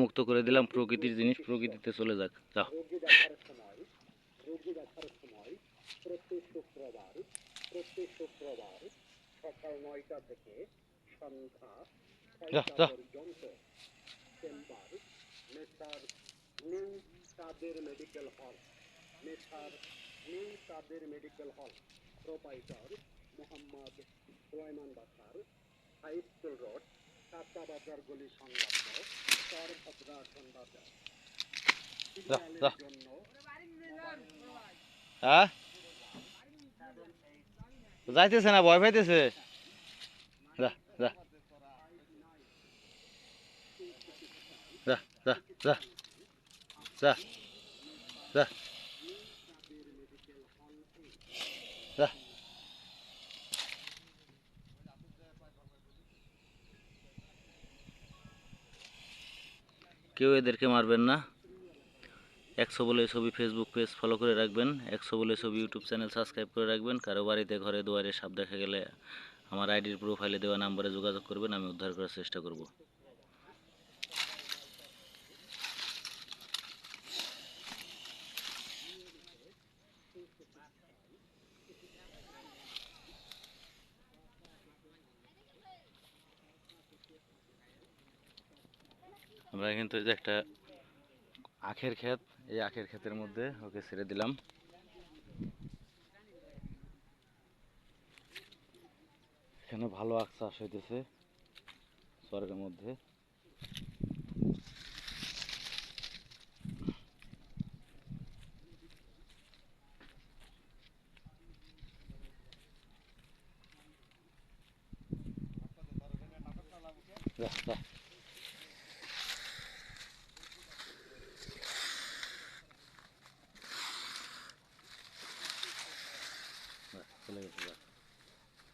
মুক্ত করে দিলাম প্রকৃতির জিনিস প্রকৃতিতে চলে যাক যাও রোগী দেখার সময় রোগী দেখার সময় প্রতি শুক্রবার প্রতি শুক্রবার সকাল নয়টা থেকে সন্ধ্যা যা, যা। চেম্বার মেডিকেল হল নেতার new Kader medical hall proprietor আটটা যাইতেছে না ভয় পাইতেছে। যা যা। যা যা যা যা যা। কেউ এদেরকে মারবেন না। একশো বলে ছবি ফেসবুক পেজ ফলো করে রাখবেন, একশো বলে ছবি ইউটিউব চ্যানেল সাবস্ক্রাইব করে রাখবেন, কারও বাড়িতে, ঘরে, দুয়ারে সাপ দেখা গেলে আমার আইডির প্রোফাইলে দেওয়া নাম্বারে যোগাযোগ করবেন, আমি উদ্ধার করার চেষ্টা করব। আমরা কিন্তু এই যে একটা আখের ক্ষেত এই আখের ক্ষেতের মধ্যে ওকে ছেড়ে দিলাম এখানে ভালো আখ চাষ হইতেছে স্বর্গের মধ্যে যা, যা। 那个